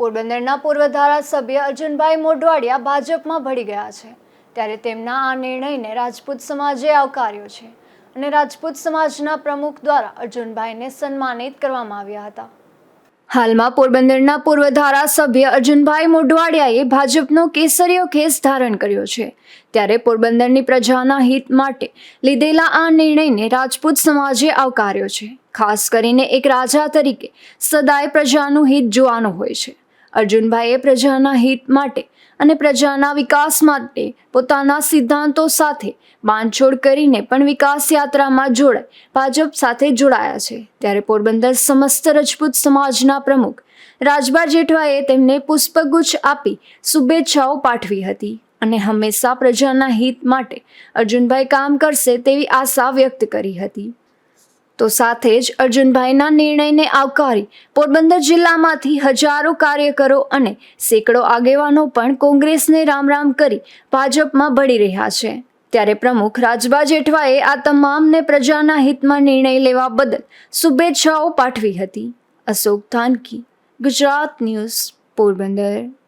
પોરબંદરના પૂર્વ ધારાસભ્ય અર્જુનભાઈ મોઢવાડિયા ભાજપમાં ભળી ગયા છે. ત્યારે તેમના આ નિર્ણયને રાજપૂત સમાજે આવકાર્યો છે અને રાજપૂત સમાજના પ્રમુખ દ્વારા અર્જુનભાઈને સન્માનિત કરવામાં આવ્યા હતા. હાલમાં પોરબંદરના પૂર્વ ધારાસભ્ય અર્જુનભાઈ મોઢવાડિયાએ ભાજપનો કેસરીયો ખેસ ધારણ કર્યો છે. ત્યારે પોરબંદરની પ્રજાના હિત માટે લીધેલા આ નિર્ણયને રાજપૂત સમાજે આવકાર્યો છે. ખાસ કરીને એક રાજા તરીકે સદાય પ્રજાનું હિત જોવાનું હોય છે. અર્જુનભાઈએ પ્રજાના હિત માટે અને પ્રજાના વિકાસ માટે પોતાના સિદ્ધાંતો સાથે બાંધછોડ કરીને પણ વિકાસ યાત્રામાં જોડાય. ભાજપ સાથે જોડાયા છે. ત્યારે પોરબંદર સમસ્ત રજપૂત સમાજના પ્રમુખ રાજભા જેઠવાએ તેમને પુષ્પગુચ્છ આપી શુભેચ્છાઓ પાઠવી હતી અને હંમેશા પ્રજાના હિત માટે અર્જુનભાઈ કામ કરશે તેવી આશા વ્યક્ત કરી હતી. તો સાથે જ અર્જુનભાઈના નિર્ણયને આવકારી પોરબંદર જિલ્લામાંથી હજારો કાર્યકરો અને સેંકડો આગેવાનો પણ કોંગ્રેસને રામ રામ કરી ભાજપમાં ભળી રહ્યા છે. ત્યારે પ્રમુખ રાજબા જેઠવાએ આ તમામને પ્રજાના હિતમાં નિર્ણય લેવા બદલ શુભેચ્છાઓ પાઠવી હતી. અશોક થાનકી ગુજરાત ન્યૂઝ, પોરબંદર.